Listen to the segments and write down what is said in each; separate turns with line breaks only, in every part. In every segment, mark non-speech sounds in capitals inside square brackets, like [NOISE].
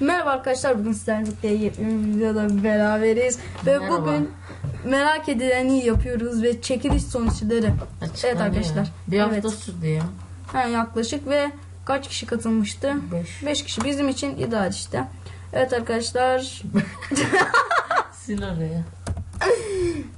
Merhaba arkadaşlar bugün sizlerle birlikte yepyeni bir videoda beraberiz ve
Merhaba.
bugün merak edileni yapıyoruz ve çekiliş sonuçları
Açıklanıyor.
arkadaşlar.
Bir hafta
Evet.
sürdü ya.
ha, yaklaşık ve kaç kişi katılmıştı?
5.
5 kişi bizim için ideal işte. Evet arkadaşlar [LAUGHS]
Sil oraya.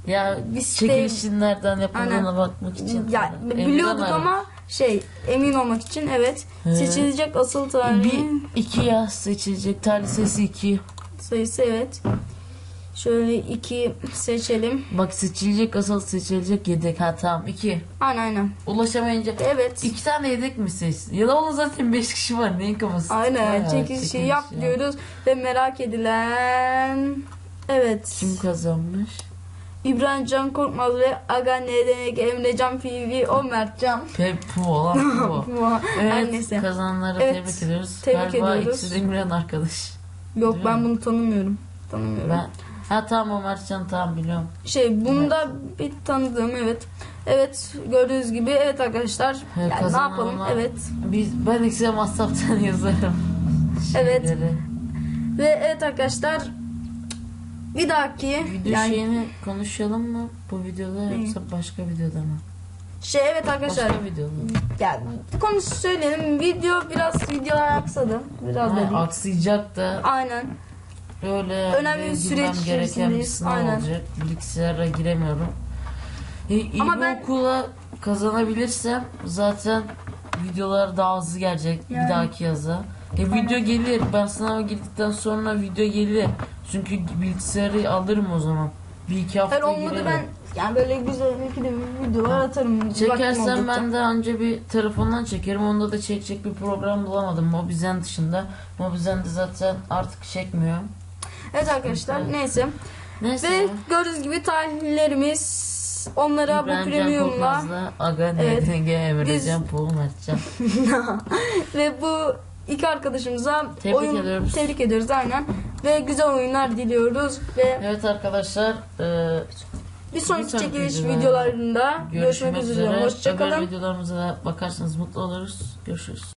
Ya
Biz
çekilişin nereden yapıldığına
Aynen.
bakmak için.
ya biliyorduk ama şey emin olmak için evet
He.
seçilecek asıl tarihi
Bir, iki yaz seçilecek. Tarih sayısı iki.
sayısı evet. Şöyle iki seçelim.
Bak seçilecek asıl seçilecek yedek. Ha tamam iki.
Aynen aynen.
Ulaşamayınca
Evet.
iki tane yedek mi seçsin? Ya da onun zaten beş kişi var. Neyin kafası?
Aynen
Bayağı
çekilişi yap
ya.
diyoruz ve merak edilen evet
Kim kazanmış?
İbrahim Can Korkmaz ve Aga ne demek Emrecan PV o Mertcan.
Pep bu olan [LAUGHS] bu. Evet
neyse.
kazananları
Evet,
tebrik ediyoruz.
tebrik
Galiba
ediyoruz.
ikisi de İmren arkadaş.
Yok
Değil
ben
mi?
bunu tanımıyorum. Tanımıyorum.
Ben ha tamam o Mertcan tamam biliyorum.
Şey bunu da bir tanıdığım evet. Evet gördüğünüz gibi evet arkadaşlar.
He,
Yani ne yapalım evet.
Biz ben Excel WhatsApp'tan [LAUGHS] yazarım.
Evet.
Şeyleri.
Ve evet arkadaşlar bir dahaki
Video
yani
şeyini konuşalım mı bu videoda yoksa başka videoda mı?
şey evet arkadaşlar
Başka videoda.
Yani konu söyleyelim. Video biraz videolar aksadı. Biraz da
Ha,
değil.
aksayacak da
Aynen.
öyle
Önemli bir süreç
gereken bir
içerisindeyiz.
sınav
Aynen.
olacak. Bilgisayara giremiyorum. E, iyi
Ama
bir
ben-
okula kazanabilirsem zaten videolar daha hızlı gelecek
Yani.
bir dahaki yaza. E, video gelir. Ben sınava girdikten sonra video gelir. Çünkü bilgisayarı alırım o zaman. Bir iki hafta
Her olmadı
girerim.
ben yani böyle güzel iki de bir videolar atarım. Vaktim
Çekersem
oldukça.
ben de önce bir telefondan çekerim. Onda da çekecek bir program bulamadım. Mobizen dışında. Mobizen de zaten artık çekmiyor.
Evet arkadaşlar
Evet.
neyse.
Neyse.
Ve gördüğünüz gibi tarihlerimiz onlara bu
İbrahim Can
premiumla
Korkmaz'la Aga
Evet.
NDG Emrecan
Biz-
Poğum Mertcan. [LAUGHS]
ve bu iki arkadaşımıza
Tebrik
oyun
ediyoruz.
tebrik ediyoruz aynen. Ve güzel oyunlar diliyoruz ve
Evet arkadaşlar. e,
bir sonraki çekiliş videolarında görüşmek üzere.
üzere. Öbür
Hoşçakalın.
videolarımıza da bakarsanız mutlu oluruz. Görüşürüz.